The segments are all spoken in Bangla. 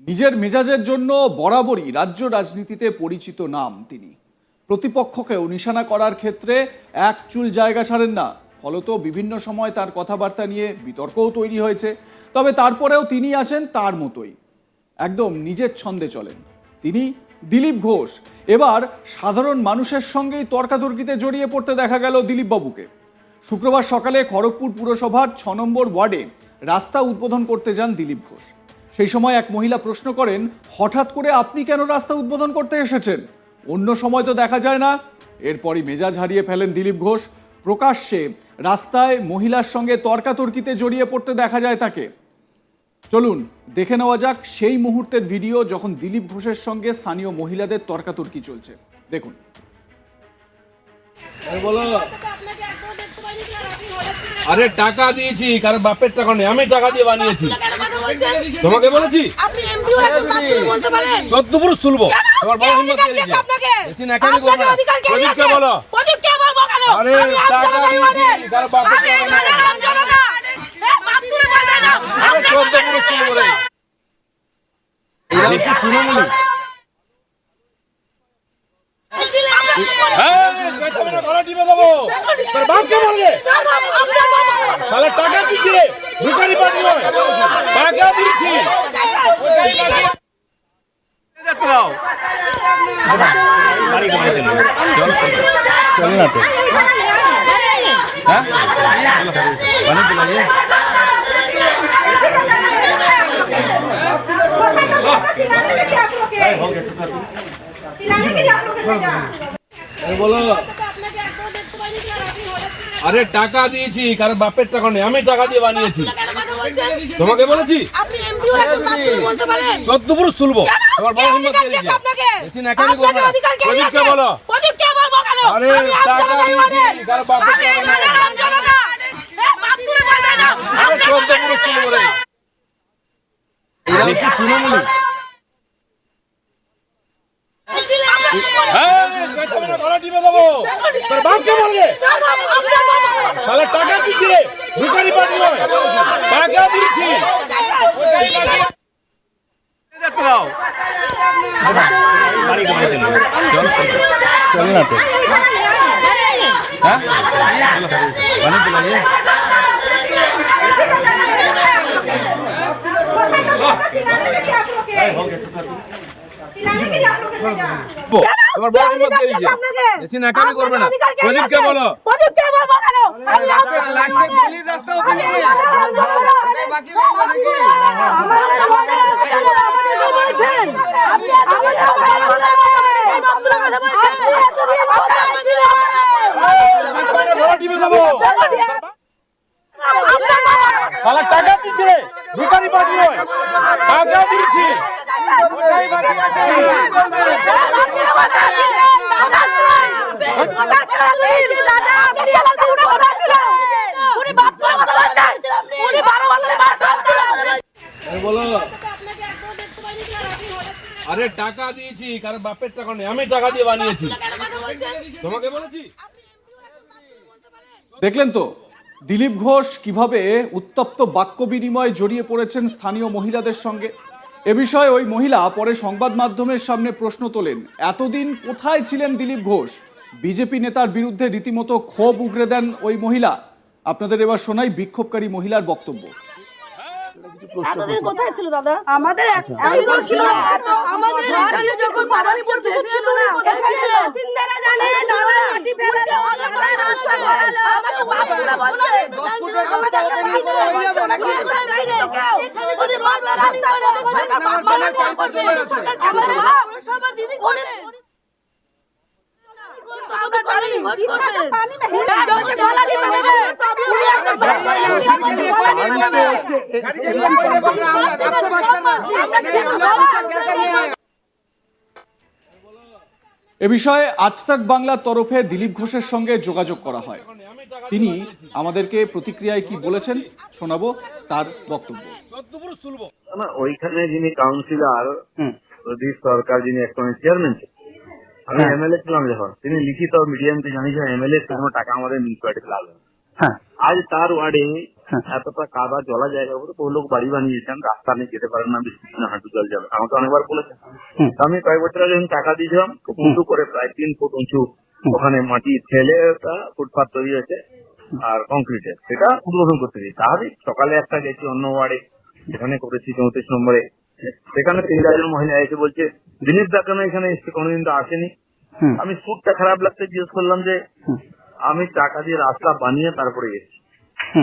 নিজের মেজাজের জন্য বরাবরই রাজ্য রাজনীতিতে পরিচিত নাম তিনি। প্রতিপক্ষকেও নিশানা করার ক্ষেত্রে এক চুল জায়গা ছাড়েন না। ফলত বিভিন্ন সময় তার কথাবার্তা নিয়ে বিতর্কও তৈরি হয়েছে। তবে তারপরেও তিনি আছেন তার মতোই। একদম নিজের ছন্দে চলেন। তিনি দিলীপ ঘোষ। এবার সাধারণ মানুষের সঙ্গেই তর্কাতর্কিতে জড়িয়ে পড়তে দেখা গেল দিলীপবাবুকে। শুক্রবার সকালে খড়গপুর পুরসভার ছ নম্বর ওয়ার্ডে রাস্তা উদ্বোধন করতে যান দিলীপ ঘোষ। সেই সময় এক মহিলা প্রশ্ন করেন হঠাৎ করে আপনি কেন রাস্তা উদ্বোধন করতে এসেছেন? অন্য সময় তো দেখা যায় না। এরপরই মেজাজ হারিয়ে ফেলেন দিলীপ ঘোষ। প্রকাশ্যে রাস্তায় মহিলার সঙ্গে তর্কাতর্কিতে জড়িয়ে পড়তে দেখা যায় তাকে। চলুন দেখে নেওয়া যাক সেই মুহূর্তের ভিডিও যখন দিলীপ ঘোষের সঙ্গে স্থানীয় মহিলাদের তর্কাতর্কি চলছে। দেখুন। বলো আপনাকে একবার দেখতে পাইনি কি আর টাকা দিয়েছি কারণ বাপের টাকা নেই আমি টাকা দিয়ে বানিয়েছি। তোমাকে বলেছি আপনি এমপিও একজন বাথরুমে বলতে পারেন চোদ্দ পুরুষ তুলবো? তোমার বড় হিম্মত কে দিয়েছে? আপনাকে? বেশি না কেন আপনাকে অধিকার কে দিয়েছে? বলো। প্রদীপকে বলব কেন? আরে টাকা দিয়েছি, তার বাপ আমি জনতা। এ, বাথরুমে বলবে না। চোদ্দ পুরুষ তুলবো রে এই কি তৃণমূলী আপনাকে- এই, পেছনে গলা টিপে দেবো তোর বাপকে বলবে না, না, আপনার বাবা। তাহলে টাকা দিচ্ছি রে ভিখারি পার্টি নয় কি আর টাকা দিয়েছি কারণ বাপের টাকা নেই আমি টাকা দিয়ে বানিয়েছি। বলছেন? তোমাকে বলেছি আপনি এমপিও একজন বাথরুমে বলতে পারেন চোদ্দ পুরুষ তুলবো? তোমার কে বড় হিম্মত কে দিয়েছে? আপনাকে? আপনাকে। অধিকার কে দিয়েছে? বলো। প্রদীপকে বলব কেন? আরে টাকা দিয়েছি, টাকা বলবেন না। আরে চোদ্দ পুরুষ তুলবো রে এরা কি তৃণমূলী এই, পেছনে গলা টিপে দেবো তোর বাপকে বলবে না, না, আপনার বাবা। তাহলে টাকা দিচ্ছি তোমার বড় হিম্মত কে বেশি নাকামি করবে না প্রদীপকে বলো প্রদীপকে বলব কেন? আমি আম জনতা। আমি এখানে আম জনতা। আমাদের ওয়ার্ডে আসছেন, আমাদের কথা বলছেন। বলছেন। এই বাথরুমে কথা বলছেন। আপনি। তাহলে টাকা দিচ্ছি রে ভিখারি পার্টি নয় টাকা দিচ্ছি আরে টাকা দিয়েছি, কারণ বাপের টাকা নেই। আমি টাকা দিয়ে বানিয়েছি। তোমাকে বলেছি? দেখলেন তো, দিলীপ ঘোষ কীভাবে উত্তপ্ত বাক্য বিনিময়ে জড়িয়ে পড়েছেন স্থানীয় মহিলাদের সঙ্গে। এ বিষয়ে ওই মহিলা পরে সংবাদ মাধ্যমের সামনে প্রশ্ন তোলেন, এতদিন কোথায় ছিলেন দিলীপ ঘোষ? বিজেপি নেতার বিরুদ্ধে রীতিমতো ক্ষোভ উগরে দেন ওই মহিলা আপনাদের এবার শোনাই বিক্ষোভকারী মহিলার বক্তব্য কোথায় ছিল দাদা আমাদের ছিল আমাদের যখন ছিল না কোথায় এ বিষয়ে আজ তাক বাংলার তরফে দিলীপ ঘোষের সঙ্গে যোগাযোগ করা হয়। তিনি আমাদেরকে প্রতিক্রিয়ায় কি বলেছেন শোনাবো তার বক্তব্য। ওইখানে যিনি কাউন্সিলর প্রদীপ সরকার যিনি একটু চেয়ারম্যান ছিলেন আমি এমএলএ ছিলাম যখন। তিনি লিখিত মিডিয়ামকে জানিয়েছেন এমএলএ কোনো টাকা আমাদের মিউনিসিপালিটিতে লাগবে হ্যাঁ। আজ তার ওয়ার্ডে হ্যাঁ। এতটা কাদা জলা জায়গা উপরে বহু লোক বাড়ি বানিয়েছেন রাস্তা নিয়ে যেতে পারেন না বৃষ্টির দিনে হাঁটু জল যাবে। আমাকে অনেকবার বলেছেন। আমি কয়েক বছর আগে টাকা দিয়েছিলাম খুব উঁচু করে প্রায় তিন ফুট উঁচু ওখানে মাটি ঠেলে ওটা ফুটপাথ তৈরি হয়েছে আর কংক্রিটের সেটা উদ্বোধন করতে দিই তাহলে সকালে একটা গেছি অন্য ওয়ার্ডে যেখানে করেছি চৌত্রিশ নম্বরে। সেখানে তিন চারজন মহিলা এসে বলছে দিলীপ দা কেন এখানে এসছে? কোনোদিন তো আসেনি। আমি সুরটা খারাপ লাগতে জিজ্ঞেস করলাম যে আমি টাকা দিয়ে রাস্তা বানিয়ে তারপরে গেছি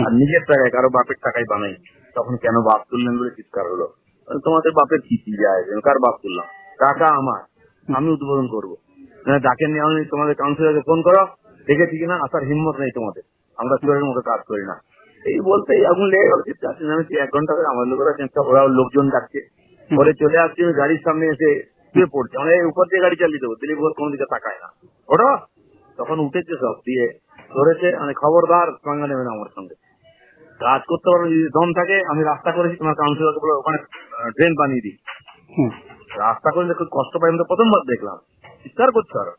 আর নিজের টাকায় কারও বাপের টাকায় বানাই। তখন কেন বাপ তুললেন বলে চিৎকার হলো? তোমাদের বাপের কি কি যায়? কার বাপ তুললাম? টাকা আমার। আমি উদ্বোধন করব। না, ডাকেন নিয়ে আমি তোমাদের কাউন্সিলরকে ফোন করো। দেখেছি কিনা? আসার হিম্মত নেই তোমাদের। আমরা চোরের মতো কাজ করি না। এই বলতে আগুন লেগে গেল আমি এক ঘণ্টা ধরে আমার লোকেরা ওরা লোকজন ডাকছে। পরে চলে আসছি আমি গাড়ির সামনে এসে শুয়ে পড়ছে। মানে উপর দিয়ে গাড়ি চালিয়ে দেবো দিলীপ ঘোষ কোনো দিকে তাকায় না। ওটা তখন উঠেছে সব দিয়ে ধরেছে মানে খবরদার সঙ্গে নেবে না আমার সঙ্গে। কাজ করতে পারো যদি দম থাকে আমি রাস্তা করেছি তোমার কাউন্সিলরকে বলে ওখানে ড্রেন বানিয়ে দিই। রাস্তা করে খুব কষ্ট পাই আমি তো প্রথমবার দেখলাম। চিৎকার করছ আরও।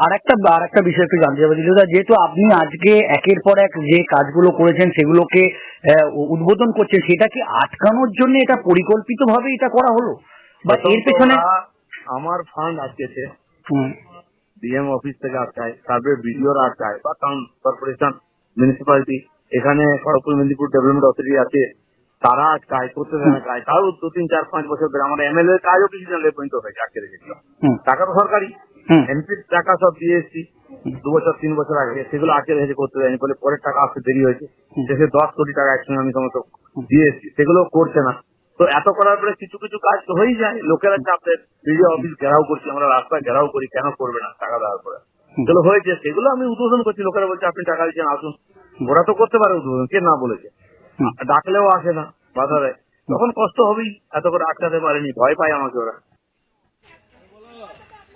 আর একটা আর একটা বিষয় একটু জানতে দিলুদা যেহেতু আপনি আজকে একের পর এক যে কাজগুলো করেছেন সেগুলোকে উদ্বোধন করছেন সেটা কি আটকানোর জন্য এটা পরিকল্পিত ভাবে এটা করা হলো? বা এর পেছনে আমার ফান্ড আটকেছে ডিএম অফিস থেকে আটকায় তারপরে বিডিওর আটকায় বা টাউন কর্পোরেশন মিউনিসিপালিটি এখানে খড়গপুর মেদিনীপুর ডেভেলপমেন্ট অথরিটি আছে তারা আটকায় করতে দেয় না কাজ তাও দু তিন চার পাঁচ বছর ধরে আমার এমএলএ কাজও কিছু পর্যন্ত হয়েছে আটকে রেখেছিল। টাকা তো সরকারি। এমপির টাকা সব দিয়ে এসেছি। দু বছর তিন বছর আগে সেগুলো আটকে রেখেছে করতে দেয়নি বলে পরের টাকা আসতে দেরি হয়েছে। শেষে দশ কোটি টাকা একসঙ্গে আমি সমস্ত দিয়ে এসেছি সেগুলো করছে না। তো এত করার পরে কিছু কিছু কাজ তো হয়েই যায়। লোকেরা চাপে বিডিও অফিস ঘেরাও করছি আমরা রাস্তা ঘেরাও করি কেন করবে না টাকা দেওয়ার পরে? সেগুলো হয়েছে সেগুলো আমি উদ্বোধন করছি লোকেরা বলছে আপনি টাকা দিচ্ছেন আসুন। ওরা তো করতে পারে উদ্বোধন কে না বলেছে। ডাকলেও আসে না বাধা দেয় তখন কষ্ট হবেই এত করে আটকাতে পারেনি ভয় পায় আমাকে ওরা।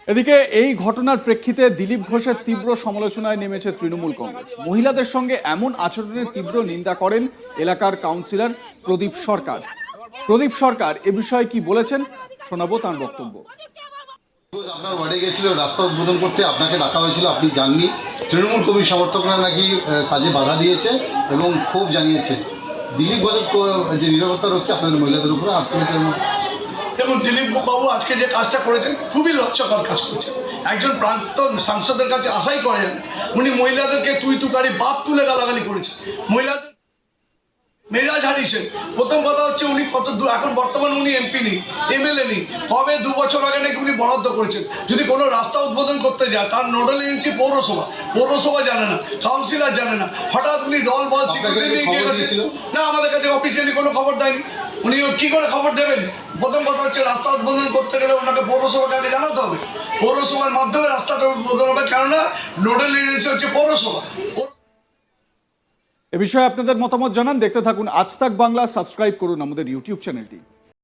এদিকে এই ঘটনার প্রেক্ষিতে দিলীপ ঘোষের তীব্র সমালোচনায় নেমেছে তৃণমূল কংগ্রেস। মহিলাদের সঙ্গে এমন আচরণের তীব্র নিন্দা করেন এলাকার কাউন্সিলর প্রদীপ সরকার। প্রদীপ সরকার এ বিষয়ে কি বলেছেন? শোনাবো তার বক্তব্য। আপনার বাড়ি গেছিল রাস্তা উদ্বোধন করতে আপনাকে ডাকা হয়েছিল আপনি যাননি তৃণমূল কবি সমর্থকরা নাকি আহ, কাজে বাধা দিয়েছে এবং ক্ষোভ জানিয়েছে। দিলীপ ঘোষের যে নিরাপত্তা রক্ষী আপনাদের মহিলাদের উপরে আত্মীয় তুলেছে এবং এবং দিলীপ বাবু আজকে যে কাজটা করেছেন, খুবই লজ্জাকর কাজ করেছেন। একজন প্রাক্তন সাংসদের কাছে আশাই করেন উনি মহিলাদেরকে তুই তুকারি, বাপ তুলে গালাগালি করেছেন। মহিলাদের মেজাজ হারিয়েছেন প্রথম কথা হচ্ছে উনি কত দূর এখন বর্তমানে উনি এমপি নেই এমএলএ নেই। কবে দু বছর আগে নাকি উনি বরাদ্দ করেছেন? যদি কোনো রাস্তা উদ্বোধন করতে যায় তার নোডাল এজেন্সি পৌরসভা। পৌরসভা জানে না কাউন্সিলর জানে না। হঠাৎ উনি দল বল? না আমাদের কাছে অফিসিয়ালি কোনো খবর দেয়নি। উনি কি করে খবর দেবেন? প্রথম কথা হচ্ছে রাস্তা উদ্বোধন করতে গেলে ওনাকে পৌরসভাকে আগে জানাতে হবে। পৌরসভার মাধ্যমে রাস্তাটা উদ্বোধন হবে কেননা নোডাল এজেন্সি হচ্ছে পৌরসভা। পৌর- এ বিষয়ে আপনাদের মতামত জানান। দেখতে থাকুন আজ তাক বাংলা, সাবস্ক্রাইব করুন আমাদের ইউটিউব চ্যানেলটি।